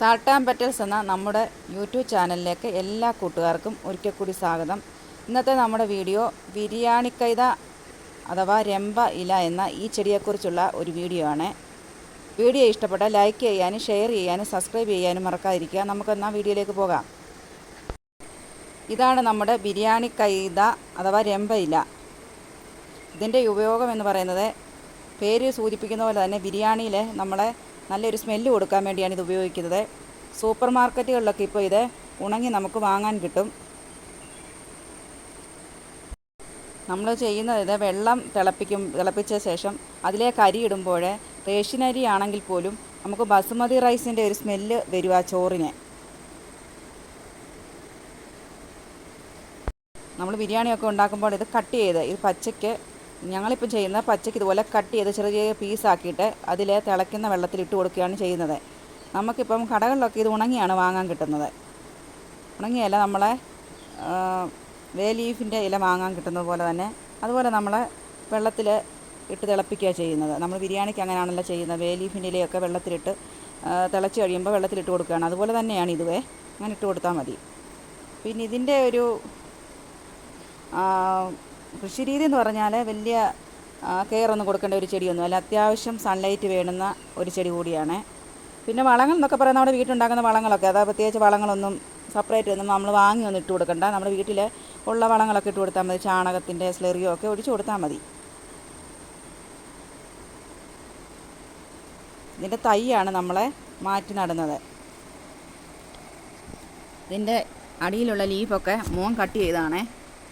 Salt and petals എന്ന നമ്മുടെ YouTube ചാനലിലേക്ക് എല്ലാ കൂട്ടുകാർക്കും ഒരിക്കൽ കൂടി സ്വാഗതം. ഇന്നത്തെ നമ്മുടെ വീഡിയോ ബിരിയാണിക്കൈത അഥവാ രമ്പ ഇല എന്ന ഈ ചെടിയെക്കുറിച്ചുള്ള ഒരു വീഡിയോ ആണ്. വീഡിയോ ഇഷ്ടപ്പെട്ട ലൈക്ക് ചെയ്യാനും ഷെയർ ചെയ്യാനും സബ്സ്ക്രൈബ് ചെയ്യാനും മറക്കാതിരിക്കുക. നമുക്കെന്നാൽ വീഡിയോയിലേക്ക് പോകാം. ഇതാണ് നമ്മുടെ ബിരിയാണി കൈത അഥവാ രമ്പ ഇല. ഇതിന്റെ ഉപയോഗം എന്ന് പറയുന്നത് പേര് സൂചിപ്പിക്കുന്ന പോലെ തന്നെ ബിരിയാണിയിലെ നമ്മളെ നല്ലൊരു സ്മെല്ല് കൊടുക്കാൻ വേണ്ടിയാണ് ഇത് ഉപയോഗിക്കുന്നത്. സൂപ്പർ മാർക്കറ്റുകളിലൊക്കെ ഇപ്പോൾ ഇത് ഉണങ്ങി നമുക്ക് വാങ്ങാൻ കിട്ടും. നമ്മൾ ചെയ്യുന്നത് ഇത് വെള്ളം തിളപ്പിക്കും തിളപ്പിച്ച ശേഷം അതിലേക്ക് അരി ഇടുമ്പോൾ റേഷൻ അരി ആണെങ്കിൽ പോലും നമുക്ക് ബസുമതി റൈസിന്റെ ഒരു സ്മെല്ല് വരും ആ ചോറിന്. നമ്മൾ ബിരിയാണിയൊക്കെ ഉണ്ടാക്കുമ്പോൾ ഇത് കട്ട് ചെയ്ത് ഇത് പച്ചയ്ക്ക് ഞങ്ങളിപ്പോൾ ചെയ്യുന്ന പച്ചയ്ക്ക് ഇതുപോലെ കട്ട് ചെയ്ത് ചെറിയ ചെറിയ പീസാക്കിയിട്ട് അതിൽ തിളയ്ക്കുന്ന വെള്ളത്തിൽ ഇട്ട് കൊടുക്കുകയാണ് ചെയ്യുന്നത്. നമുക്കിപ്പം കടകളിലൊക്കെ ഇത് ഉണങ്ങിയാണ് വാങ്ങാൻ കിട്ടുന്നത്. ഉണങ്ങിയല്ല നമ്മളെ വേ ലീഫിന്റെ ഇല വാങ്ങാൻ കിട്ടുന്നത് പോലെ തന്നെ അതുപോലെ നമ്മൾ വെള്ളത്തിൽ ഇട്ട് തിളപ്പിക്കുക ചെയ്യുന്നത്. നമ്മൾ ബിരിയാണിക്ക് അങ്ങനെയാണല്ലോ ചെയ്യുന്നത്. വേ ലീഫിന്റെ ഇലയൊക്കെ വെള്ളത്തിലിട്ട് തിളച്ച് കഴിയുമ്പോൾ വെള്ളത്തിലിട്ട് കൊടുക്കുകയാണ്. അതുപോലെ തന്നെയാണ് ഇതുവേ. അങ്ങനെ ഇട്ട് കൊടുത്താൽ മതി. പിന്നെ ഇതിന്റെ ഒരു ആ, കൃഷിരീതി എന്ന് പറഞ്ഞാൽ വലിയ കെയർ ഒന്നും കൊടുക്കേണ്ട ഒരു ചെടിയൊന്നും അല്ല. അത്യാവശ്യം സൺലൈറ്റ് വേണുന്ന ഒരു ചെടി കൂടിയാണ്. പിന്നെ വളങ്ങൾ എന്നൊക്കെ പറയുന്നത് നമ്മുടെ വീട്ടിലുണ്ടാക്കുന്ന വളങ്ങളൊക്കെ അതാ പ്രത്യേകിച്ച് വളങ്ങളൊന്നും സെപ്പറേറ്റ് ഒന്നും നമ്മൾ വാങ്ങി ഒന്നും ഇട്ട് കൊടുക്കണ്ട. നമ്മുടെ വീട്ടിൽ ഉള്ള വളങ്ങളൊക്കെ ഇട്ട് കൊടുത്താൽ മതി. ചാണകത്തിന്റെ സ്ലെറിയോ ഒക്കെ ഒഴിച്ച് കൊടുത്താൽ മതി. ഇതിന്റെ തൈയാണ് നമ്മളെ മാറ്റി നടുന്നത്. ഇതിന്റെ അടിയിലുള്ള ലീഫൊക്കെ മോൻ കട്ട് ചെയ്തതാണേ.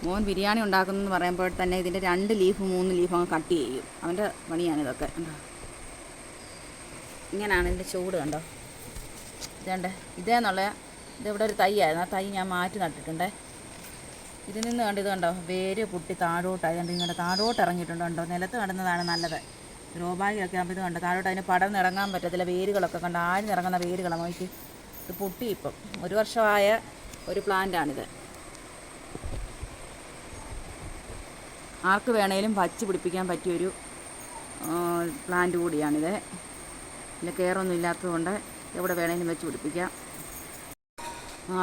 മോൻ ബിരിയാണി ഉണ്ടാക്കുന്നതെന്ന് പറയുമ്പോൾ തന്നെ ഇതിന്റെ രണ്ട് ലീഫ് മൂന്ന് ലീഫ് അങ്ങ് കട്ട് ചെയ്യും. അവന്റെ പണിയാണിതൊക്കെ കണ്ടോ? ഇങ്ങനെയാണ് ഇതിന്റെ ചൂട് കണ്ടോ? ഇതേണ്ട? ഇതേന്നുള്ള ഇതിവിടെ ഒരു തൈയായിരുന്നു. ആ തൈ ഞാൻ മാറ്റി നട്ടിട്ടുണ്ടേ. ഇതിൽ നിന്ന് കണ്ട് ഇത് കണ്ടോ? വേര് പൊട്ടി താഴോട്ടായി കണ്ട് ഇങ്ങനെ താഴോട്ട് ഇറങ്ങിയിട്ടുണ്ട് കണ്ടോ? നിലത്ത് നടുന്നതാണ് നല്ലത്. രോബാഗിയൊക്കെ ആകുമ്പോൾ ഇത് കണ്ടോ? താഴോട്ട് അതിന് പടർന്നിറങ്ങാൻ പറ്റത്തില്ല. വേരുകളൊക്കെ കണ്ടോ? കണ്ട് ആഴ്ന്നിറങ്ങുന്ന വേരുകളാണ് നോക്കി. ഇത് പൊട്ടി ഇപ്പം. ഒരു വർഷമായ ഒരു പ്ലാന്റാണിത്. ആർക്ക് വേണേലും വച്ച് പിടിപ്പിക്കാൻ പറ്റിയൊരു പ്ലാന്റ് കൂടിയാണിത്. ഇതിന്റെ കെയറൊന്നും ഇല്ലാത്തതുകൊണ്ട് എവിടെ വേണേലും വെച്ച് പിടിപ്പിക്കാം.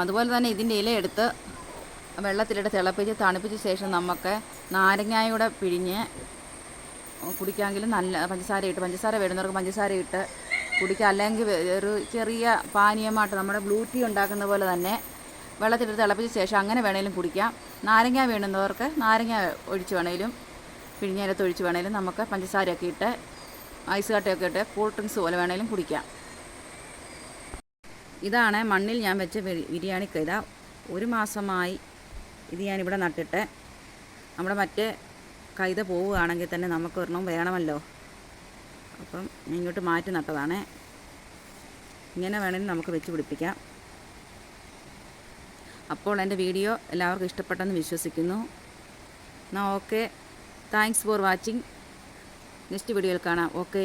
അതുപോലെ തന്നെ ഇതിന്റെ ഇല എടുത്ത് വെള്ളത്തിലിട്ട് തിളപ്പിച്ച് തണുപ്പിച്ച ശേഷം നമുക്ക് നാരങ്ങായൂടെ പിഴിഞ്ഞ് കുടിക്കാമെങ്കിലും നല്ല പഞ്ചസാര ഇട്ട് പഞ്ചസാര വേണ്ടുന്നവർക്ക് പഞ്ചസാര ഇട്ട് കുടിക്കുക അല്ലെങ്കിൽ ഒരു ചെറിയ പാനീയമായിട്ട് നമ്മുടെ ബ്ലൂ ടീ ഉണ്ടാക്കുന്ന പോലെ തന്നെ വെള്ളത്തിലിട്ട് തിളപ്പിച്ച ശേഷം അങ്ങനെ വേണേലും കുടിക്കാം. നാരങ്ങ വേണുന്നവർക്ക് നാരങ്ങ ഒഴിച്ച് വേണേലും പിഴിഞ്ഞേരത്ത് ഒഴിച്ച് വേണേലും നമുക്ക് പഞ്ചസാരയൊക്കെ ഇട്ട് ഐസ് കട്ടയൊക്കെ ഇട്ട് കൂൾ ഡ്രിങ്ക്സ് പോലെ വേണേലും കുടിക്കാം. ഇതാണ് മണ്ണിൽ ഞാൻ വെച്ച ബിരിയാണി കൈത. ഒരു മാസമായി ഇത് ഞാനിവിടെ നട്ടിട്ട്. നമ്മുടെ മറ്റേ കൈത പോവുകയാണെങ്കിൽ തന്നെ നമുക്ക് ഒരെണ്ണം വേണമല്ലോ. അപ്പം ഇങ്ങോട്ട് മാറ്റി നട്ടതാണ്. ഇങ്ങനെ വേണമെങ്കിൽ നമുക്ക് വെച്ച് പിടിപ്പിക്കാം. അപ്പോൾ എന്റെ വീഡിയോ എല്ലാവർക്കും ഇഷ്ടപ്പെട്ടെന്ന് വിശ്വസിക്കുന്നു. എന്നാൽ okay. Thanks for watching next വീഡിയോയിൽ കാണാം. ഓക്കേ.